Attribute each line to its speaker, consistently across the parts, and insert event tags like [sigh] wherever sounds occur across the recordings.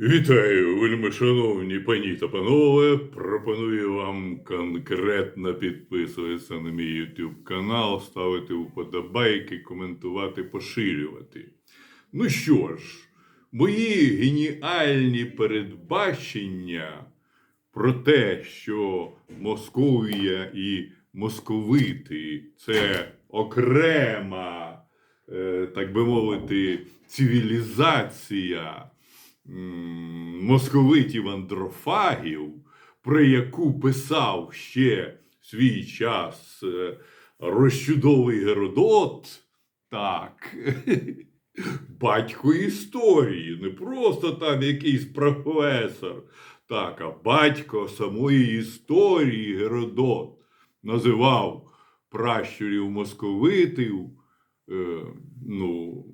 Speaker 1: Вітаю, вельми шановні пані та панове. Пропоную вам конкретно підписуватися на мій YouTube канал, ставити вподобайки, коментувати, поширювати. Ну що ж, мої геніальні передбачення про те, що Московія і московити це окрема, е, так би мовити, цивілізація московитів андрофагів, про яку писав ще свій час е, розчудовий Геродот, так, [laughs] батько історії, не просто там якийсь професор, так, а батько самої історії Геродот. Називав пращурів московитів е, ну,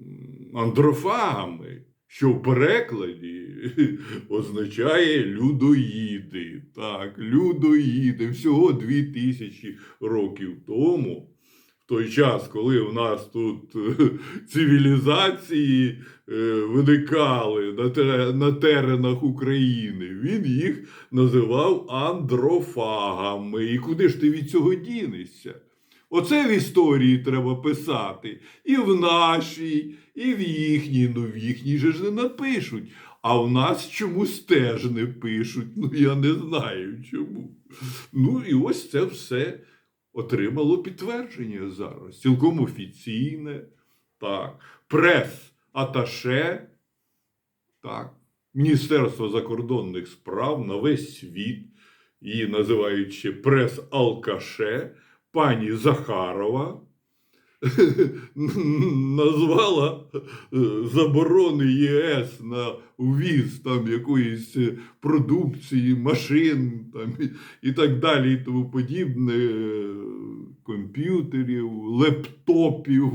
Speaker 1: андрофагами, що в перекладі [laughs] означає людоїди. Так, людоїди. Всього дві тисячі років тому. В той час, коли у нас тут [laughs] цивілізації е, виникали на теренах України, він їх називав андрофагами. І куди ж ти від цього дінешся? Оце в історії треба писати. І в нашій, і в їхній. Ну, в їхній же ж не напишуть. А в нас чомусь теж не пишуть. Ну, я не знаю чому. Ну, і ось це все отримало підтвердження зараз. Цілком офіційне. Так. Прес-аташе. Так. Міністерство закордонних справ на весь світ. Її називають ще прес-алкаше пані Захарова [laughs] назвала е, заборони ЄС на ввіз там якоїсь е, продукції, машин там, і, так далі, і тому подібне, е, комп'ютерів, лептопів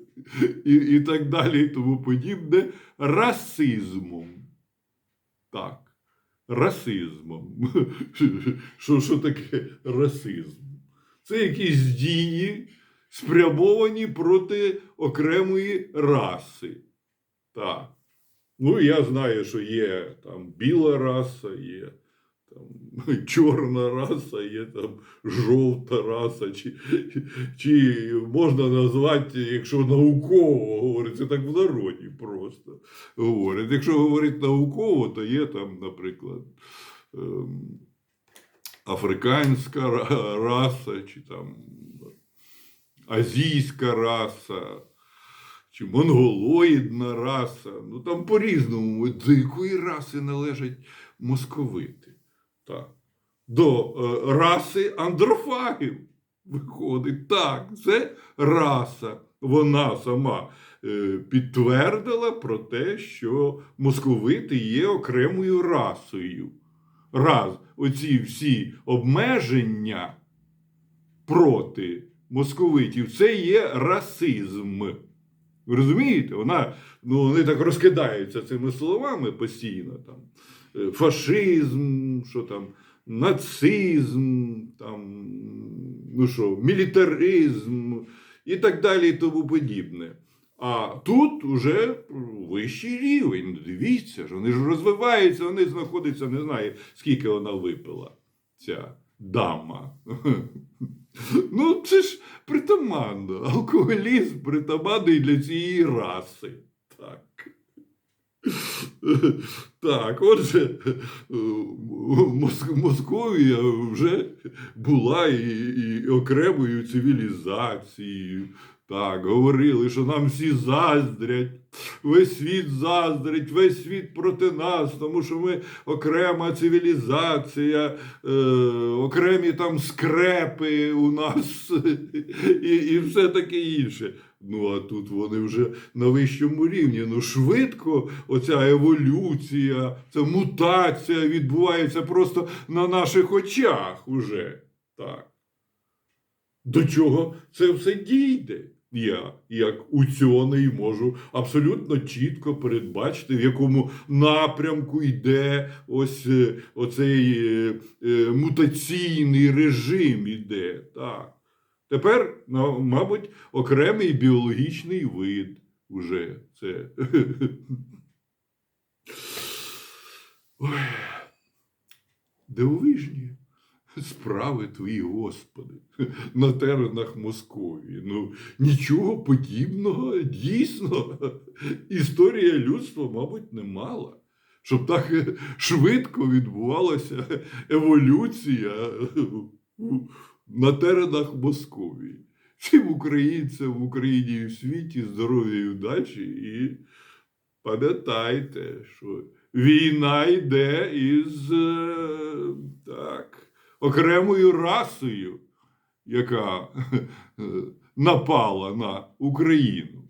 Speaker 1: [laughs] і, і так далі, і тому подібне, расизмом. Так, расизмом. [laughs] Що, що таке расизм? Це якісь дії, спрямовані проти окремої раси. Так. Ну, я знаю, що є там біла раса, є там [laughs] чорна раса, є там жовта раса, чи, чи можна назвати, якщо науково говорить, це так в народі просто говорять. Якщо говорити науково, то є там, наприклад, ем, африканська раса, чи там азійська раса, чи монголоїдна раса. Ну там по-різному. До якої раси належать московити? Так. До е, раси андрофагів виходить. Так, це раса. Вона сама е, підтвердила про те, що московити є окремою расою. Раз, оці всі обмеження проти московитів, це є расизм. Ви розумієте? Вона, ну, вони так розкидаються цими словами постійно. Там. Е, Фашизм, що там, нацизм, там, ну що, мілітаризм і так далі, і тому подібне. А тут уже вищий рівень. Дивіться ж, вони ж розвиваються, вони знаходяться, не знаю, скільки вона випила, ця дама. [laughs] Ну, це ж притаманно. Алкоголізм притаманний для цієї раси. Так. [laughs] Так, отже, Московія вже була і, і окремою цивілізацією. Так, говорили, що нам всі заздрять, весь світ заздрить, весь світ проти нас, тому що ми окрема цивілізація, е, окремі там скрепи у нас [laughs] і, і все таке інше. Ну, а тут вони вже на вищому рівні. Ну, швидко оця еволюція, ця мутація відбувається просто на наших очах уже. Так. До чого це все дійде? Я, як учений, можу абсолютно чітко передбачити, в якому напрямку йде ось е, оцей е, е, мутаційний режим іде. Так. Тепер, ну, мабуть, окремий біологічний вид уже це. [laughs] Ой, дивовижні справи твої, Господи, на теренах Московії. Ну, нічого подібного, дійсно, історія людства, мабуть, не мала. Щоб так швидко відбувалася еволюція на теренах Московії. Всім українцям в Україні і в світі здоров'я і удачі. І пам'ятайте, що війна йде із е, так, окремою расою, яка е, напала на Україну.